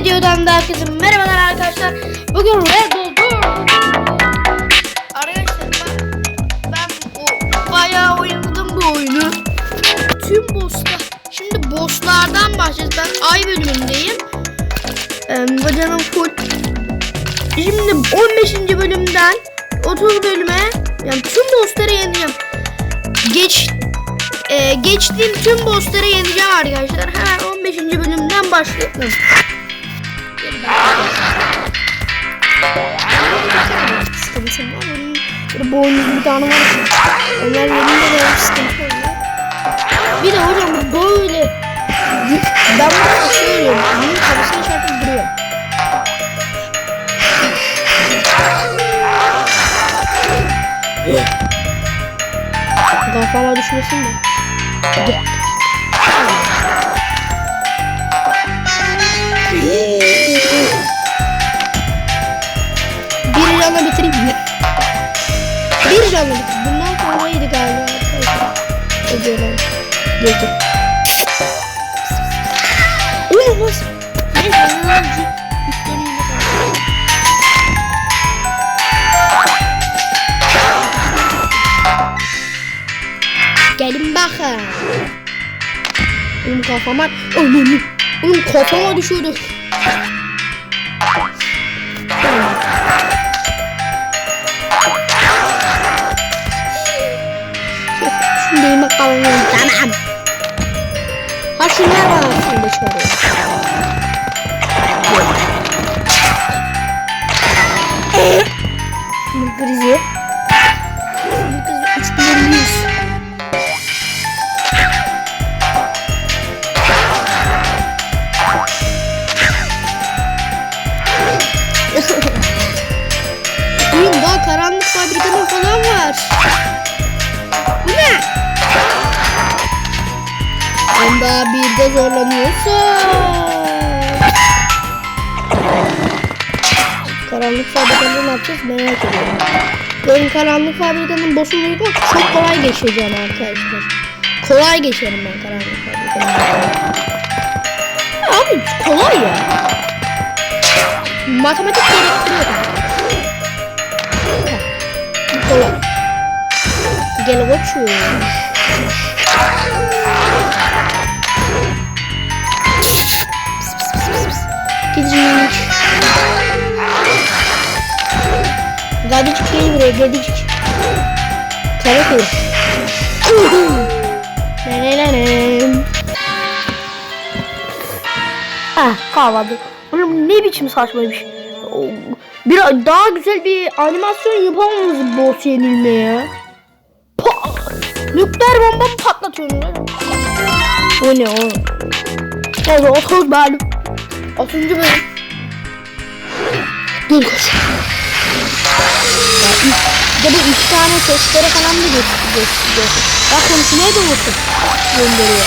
videodan da herkese merhabalar arkadaşlar. Bugün Red Bull Arkadaşlar ben, ben o, bayağı oynadım bu oyunu. Tüm bosslar. Şimdi bosslardan başlayacağız. Ben ay bölümündeyim. Ee, bacanım full. Şimdi 15. bölümden 30 bölüme yani tüm bossları yeneceğim. Geç e, geçtiğim tüm bossları yeneceğim arkadaşlar. Hemen 15. bölümden başlayalım. Sıkıntım var. Benim Böyle boynuzlu bir tane var. Onlar yerinde de sıkıntı oluyor. Bir de hocam bu böyle ben bunu söylüyorum. Bunun kafasına çarpıp duruyor. Kafama düşmesin de. Gel. Canla bitireyim mi? Bir canla bitir. Bundan sonraydı galiba arkadaşlar. Ödüyorum. Geldi. Uy nasıl? Neyse. Gelin bakın. Oğlum kafama... Oğlum, oğlum kafama düşüyordu. Şimdi bakalım. Tamam. Ha şunlar var aslında şöyle. Bu yapacağız merak ediyorum. Benim karanlık fabrikanın boss'unu çok kolay geçeceğim arkadaşlar. Kolay geçerim ben karanlık fabrikanın. Abi kolay ya. Matematik gerektiriyor. Kolay. Gel koçum. Gidecek. Gadicik gel buraya gadicik. Kara. Nenelenem. Ah kahvaltı. Oğlum ne biçim saçma bir daha güzel bir animasyon yapamamız boss yenilmeye. Pa Nükleer bomba mı patlatıyorsun lan? O ne o? Evet 30 bölüm. 30. bölüm. Gel ilk- Bir de bu iki tane seslere falan da gösteriyor. Bak konuşmaya da unuttum. Gönderiyor.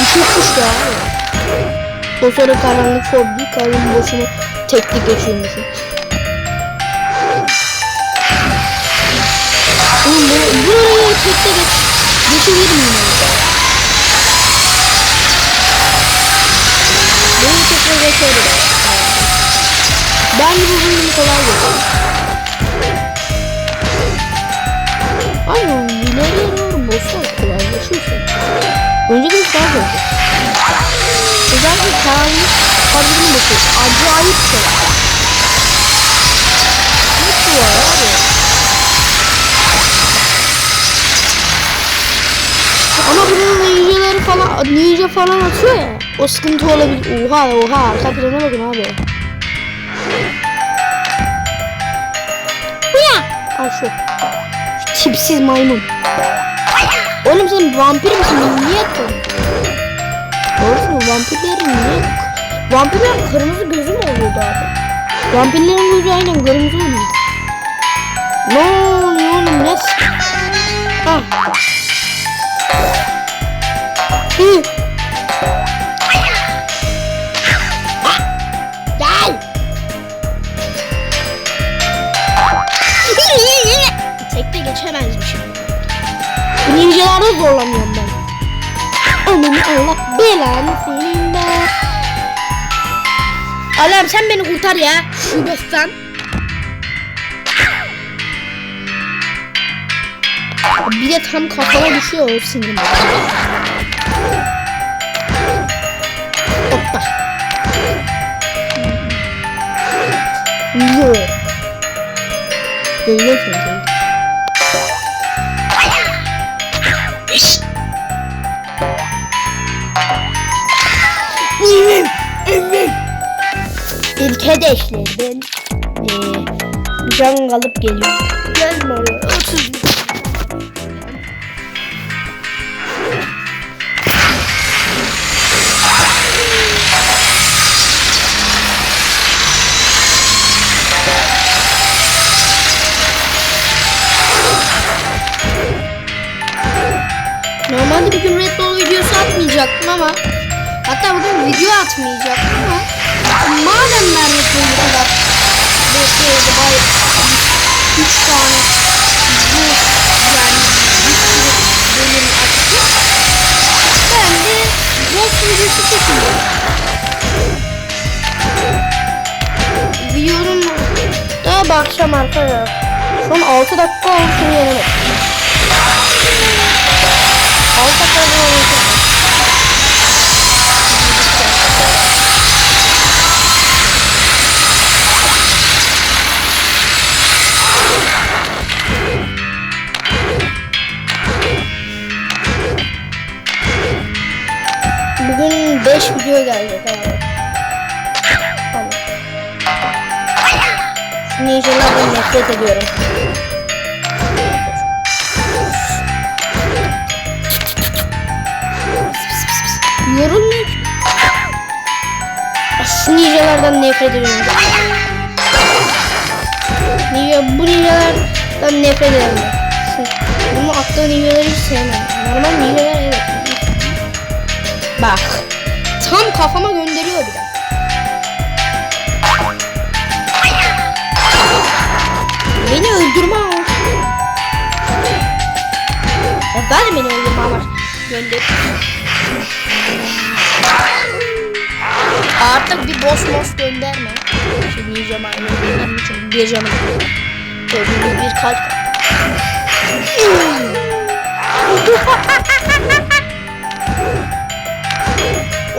Düşükmüş ya sonra karanlık fobi karın boşuna tekli geçiyormuşum. Oğlum bu, buraya tekte geç. Geçebilir miyim? Buraya tekte geçebilirim. Ben bu bölümü kolay geçiyorum. Aynen ileriye doğru bosslar kolaylaşıyorsun. Önceki daha zor. Özellikle karanlık kadının boss'u acayip şey. Ne var abi? Ama bunun ninjaları falan, ninja falan atıyor ya. O sıkıntı olabilir. Oha oha arka plana bakın abi. Al şu. Şu tipsiz maymun. Oğlum sen vampir misin? Niye atıyorsun? Doğrusu? Vampirlerin niye? Vampirlerin kırmızı gözü mü oluyordu abi? Vampirlerin gözü aynen kırmızı oluyordu. Ne oluyor oğlum? Ne? Ha. Hı. Allah'ım sen beni kurtar ya. Şu boss'tan. Bir de tam kafama düşüyor o sinirim. Hoppa. Yo. Değiyorsun değil. Arkadaşlar ben eee can alıp geliyorum. Gelme oraya. Otur. Normalde bir gün Red Bull videosu atmayacaktım ama hatta bugün video atmayacaktım ama madem Bull bu kadar bekleydi bay 3 tane bu yani bir sürü bölüm attım. Ben de boss videosu çekeyim. Videonun daha bakacağım arkadaşlar. Son 6 dakika şimdi yenemedim. 6 dakika oldu. 5 video gelecek abi. Tamam. Ninjalardan nefret ediyorum. Ki. Şu ninjalardan nefret ediyorum. Ninja, bu ninjalardan nefret ediyorum. Şu- Bunu attığı ninjaları hiç sevmem. Normal ninjalar evet. Bak. Tam kafama gönderiyor bir de. Beni öldürme. Ya ben beni öldürme ama. Gönder. Artık bir boss boss gönderme. Şimdi yiyeceğim aynı gönderme için bir canım. Öbürü bir kalp.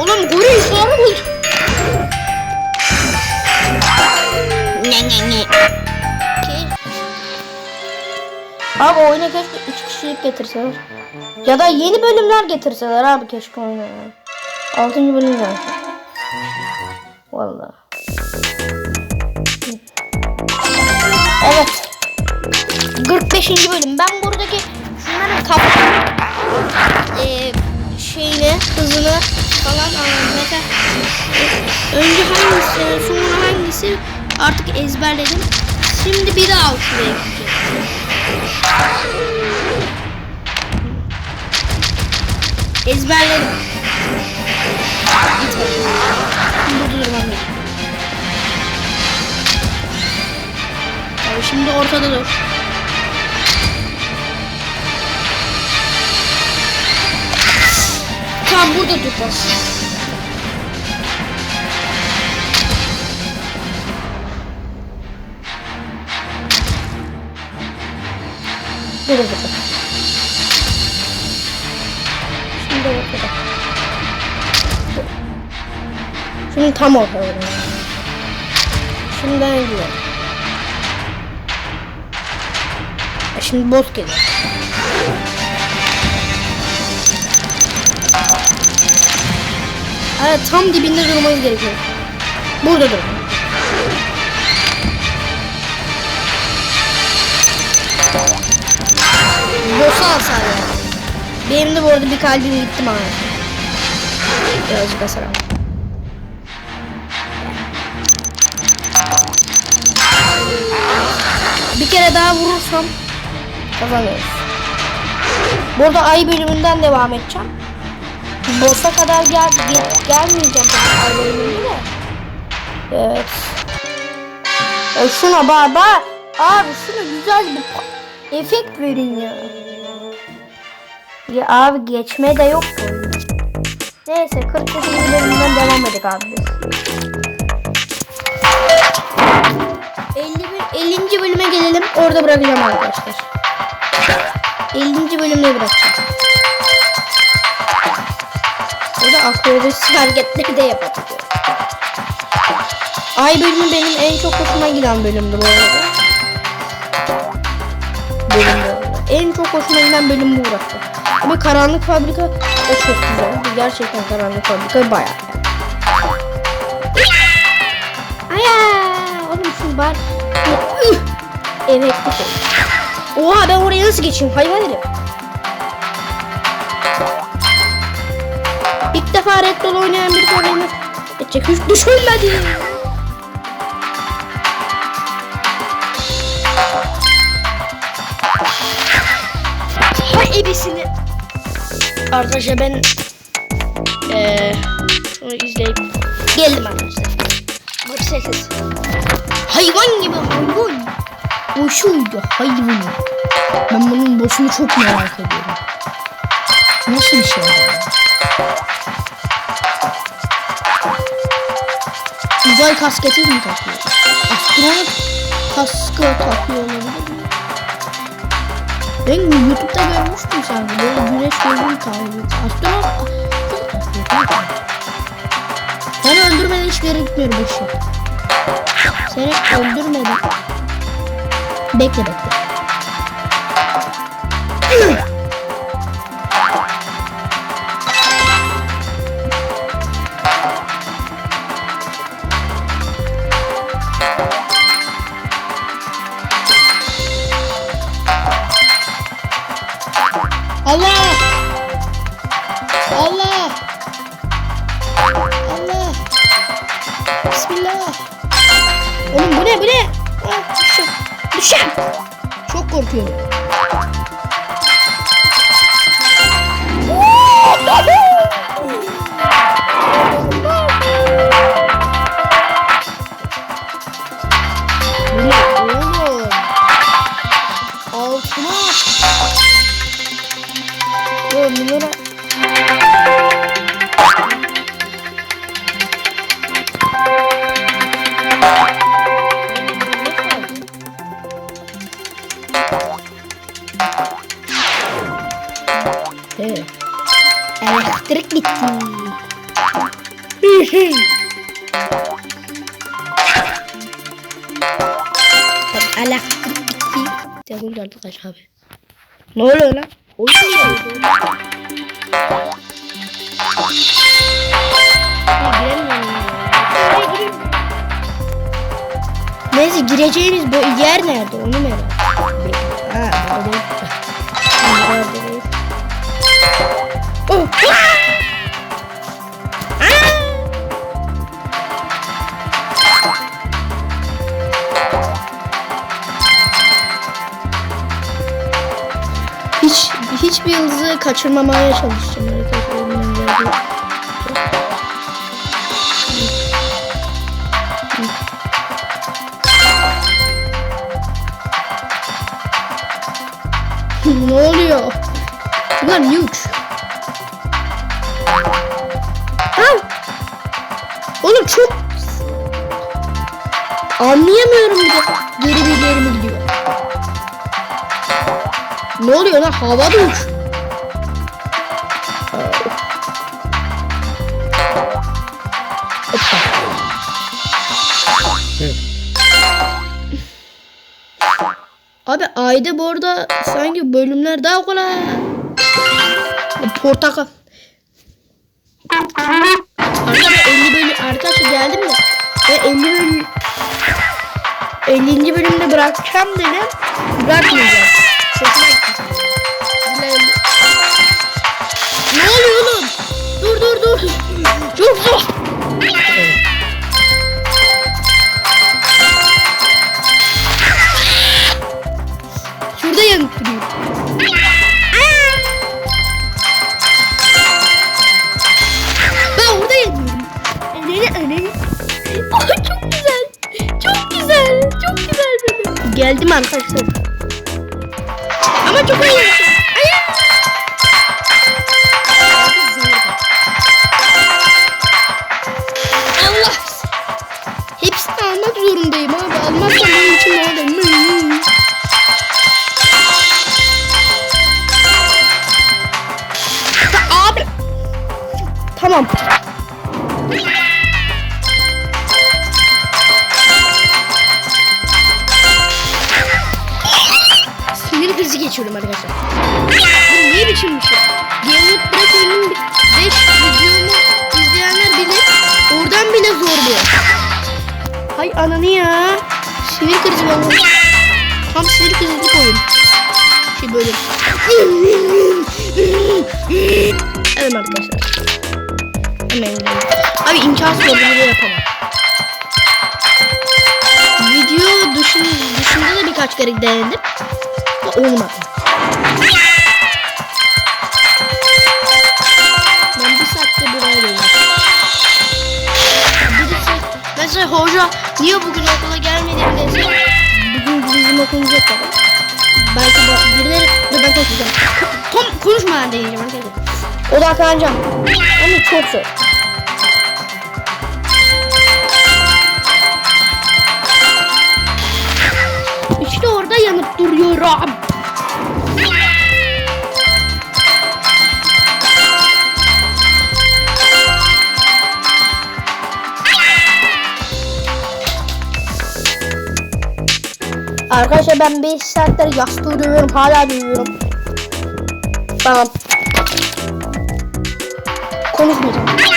Oğlum goril sarı buldu. Ne ne ne. Abi oyuna keşke 3 kişilik getirseler. Ya da yeni bölümler getirseler abi keşke oyuna. 6. bölüm gelsin. Vallahi. Evet. 45. bölüm. Ben buradaki şunların kafalarını eee şeyini, hızını falan anladım. Önce hangisi, sonra hangisi artık ezberledim. Şimdi bir daha şuraya gideceğim. Ezberledim. Burada durmam lazım. Şimdi ortada dur. Tam burada bak. Burada dur. Şimdi ortada. Şimdi tam ortada. Şimdi ben gidiyorum. E Şimdi boss geliyor. Evet tam dibinde durmanız gerekiyor. Burada dur. Boss'u al sadece. Benim de bu arada bir kalbim gitti maalesef. Birazcık hasar aldım. Bir kere daha vurursam kazanıyoruz. Burada ay bölümünden devam edeceğim. Boss'a kadar gel, gel gelmeyeceğim ben ailemin de. Evet. E şuna baba. Abi şuna güzel bir efekt verin ya. Ya abi geçme de yok? Neyse 49. bölümden devam edelim abi biz. 51, 50. bölüme gelelim. Orada bırakacağım arkadaşlar. 50. bölümde bırakacağım. Akrobasi hareketleri de yapabiliyor. Ay bölümü benim en çok hoşuma giden bölümdü bu arada. Bölümde. En çok hoşuma giden bölüm bu burası. Ama Karanlık Fabrika o çok güzel. Gerçekten Karanlık Fabrika bayağı. Aya! Oğlum bar. Üh! Evet şey. Oha ben oraya nasıl geçeyim hayvan herif. Red Bull oynayan bir tanemiz. Edecek hiç düşünmedi. Hay ebesini. Arkadaşlar ben eee şunu izleyip geldim arkadaşlar. Bak sessiz. Hayvan gibi hayvan. O şuydu hayvan. Ben bunun boşunu çok merak ediyorum. Nasıl bir şey bu? Uzay kasketi mi takıyor? Astronot kaskı takıyor olabilir mi? Ben YouTube'da görmüştüm sanki. Böyle güneş gözlüğü takıyor. Astronot Seni öldürmeden hiçbir yere gitmiyorum bu şey. Seni öldürmeden. Bekle bekle. Allah! Allah! Allah! Bismillah! Oğlum bu ne bu ne? Ah, düşeceğim. Düşeceğim. Çok korkuyorum. Elektrik. Tabii elektrik gitti. Telefon geldi kaç abi. Ne oluyor lan? Oyun mu? Neyse gireceğimiz bu yer nerede onu merak yıldızı kaçırmamaya çalışacağım ne oluyor? Bunlar uçuyor? Ha? Oğlum çok anlayamıyorum bir de. Geri bir geri mi gidiyor? Ne oluyor lan? Havada uç. Ayda bu arada sanki bölümler daha kolay. Portakal. Arkadaşlar 50 bölüm arkadaşlar geldim de ve 50 bölüm 50. bölümde bırakacağım dedim. Bırakmayacağım. Ne oluyor oğlum? Dur dur dur. Çok zor. Benim. Geldim arkadaşlar. Birkaç kere denedim. Olmadı. Ben bir saatte buraya geliyorum. Birisi, mesela hoca niye bugün okula gelmedin dese bugün bizim okulumuz yok baba. Belki birileri dur ben konuşacağım. Tom konuşmadan deneyeceğim arkadaşlar. Odaklanacağım. Ama çok zor. Duruyorum. Arkadaşlar ben 5 saattir yastığı dövüyorum hala dövüyorum. Tamam. Konuşmayacağım.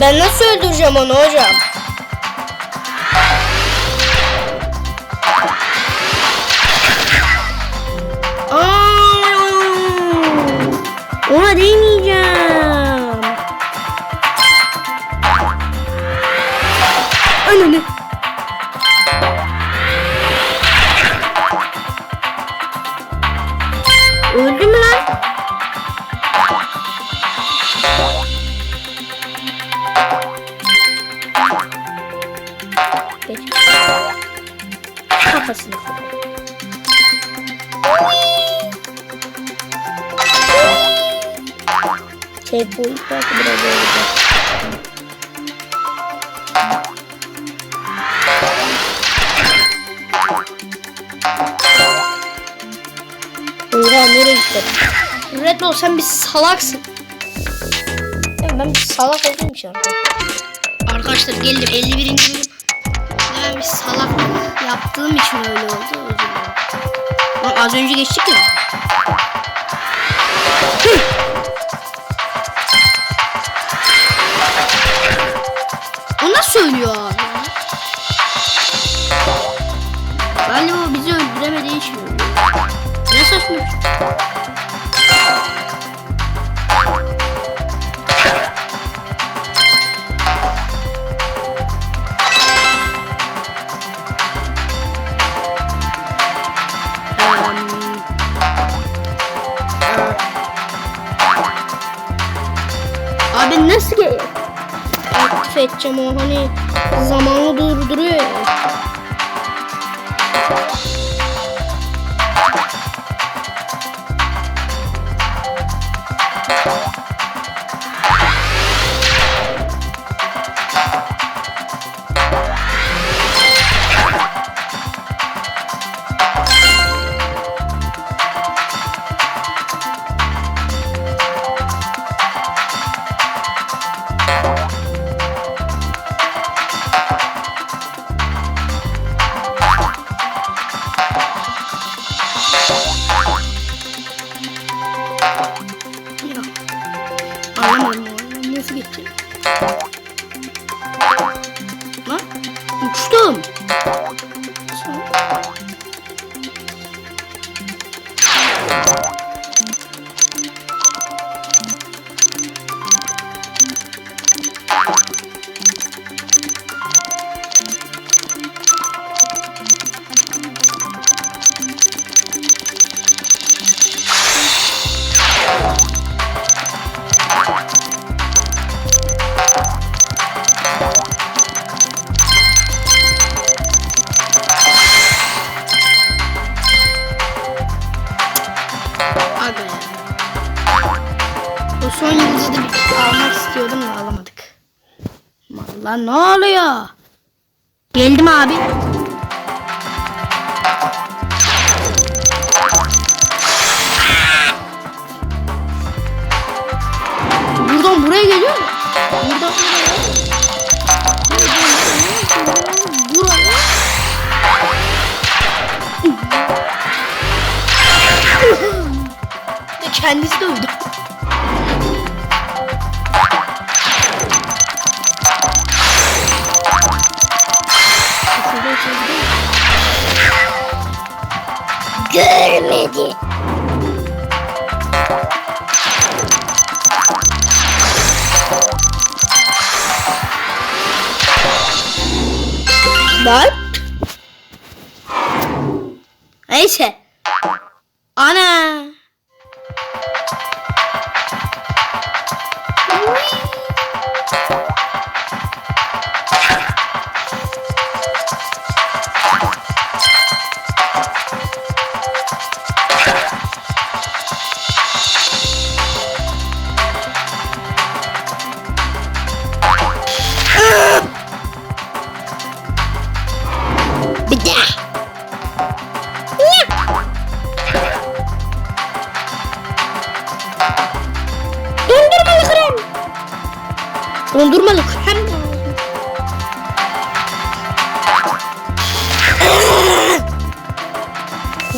Ben nasıl öldüreceğim onu hocam? Aa, ona değmeyeceğim. Kafasını. Checkpoint belki biraz olacak. Oha nereye gittin? Red Bull sen bir salaksın. Ya ben bir salak olduğum için arkadaşlar. Arkadaşlar geldim 51. bölüm. Yaptığım için öyle oldu. Lan az önce geçtik ya. O nasıl söylüyor abi? Galiba bizi öldüremediği için ölüyor. Ne saçma edeceğim o hani zamanı durduruyor ya. Aga ya. Bu son yıldızı da almak istiyordum da alamadık. Lan ne oluyor? Geldim abi. Kendisi de uyudu. Görmedi. Dondurmalı krem.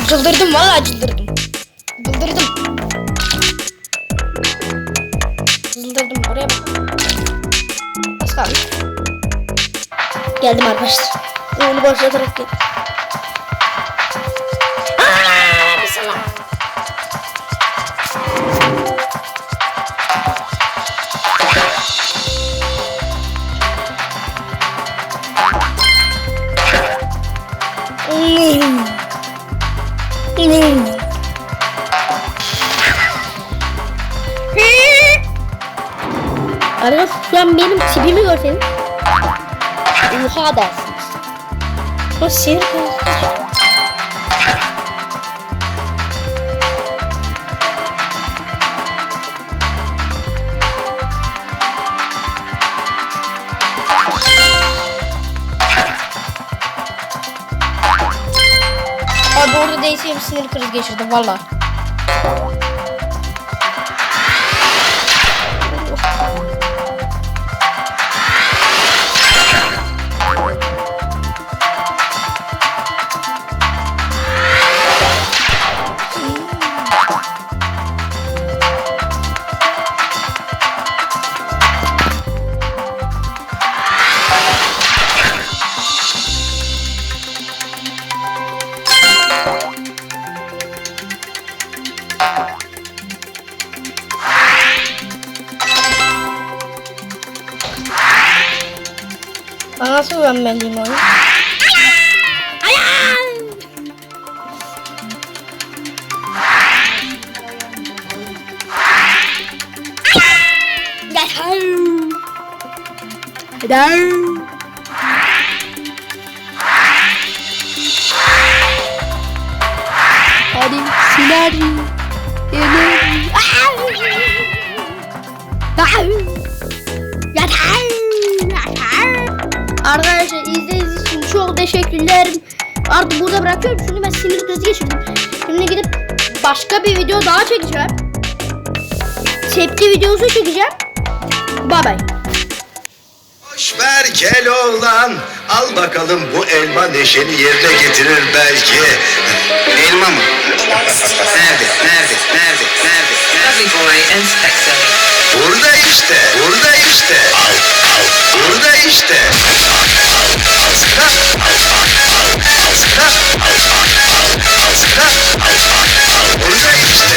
Çıldırdım vallahi çıldırdım. Çıldırdım. Çıldırdım oraya bak. Az kaldı. Geldim arkadaşlar. Onu başlatarak gel. Hmm. Hmm. Arkadaşlar şu an benim tipimi görseniz Oha dersiniz. O sinir bozucu. Abi orada değilseyim sinir kriz geçirdim valla. Arkadaşlar izlediğiniz için çok teşekkürler. Artık burada bırakıyorum çünkü ben sinir krizi geçirdim. Şimdi gidip başka bir video daha çekeceğim. Tepki videosu çekeceğim. Bye bye. Şmerkel oğlan al bakalım bu elma neşeni yerine getirir belki. Elma mı? Nerede? Nerede? Nerede? Nerede? Nerede? Burada işte. Burada işte. Burada işte. Stop. Stop. Stop. Burada işte.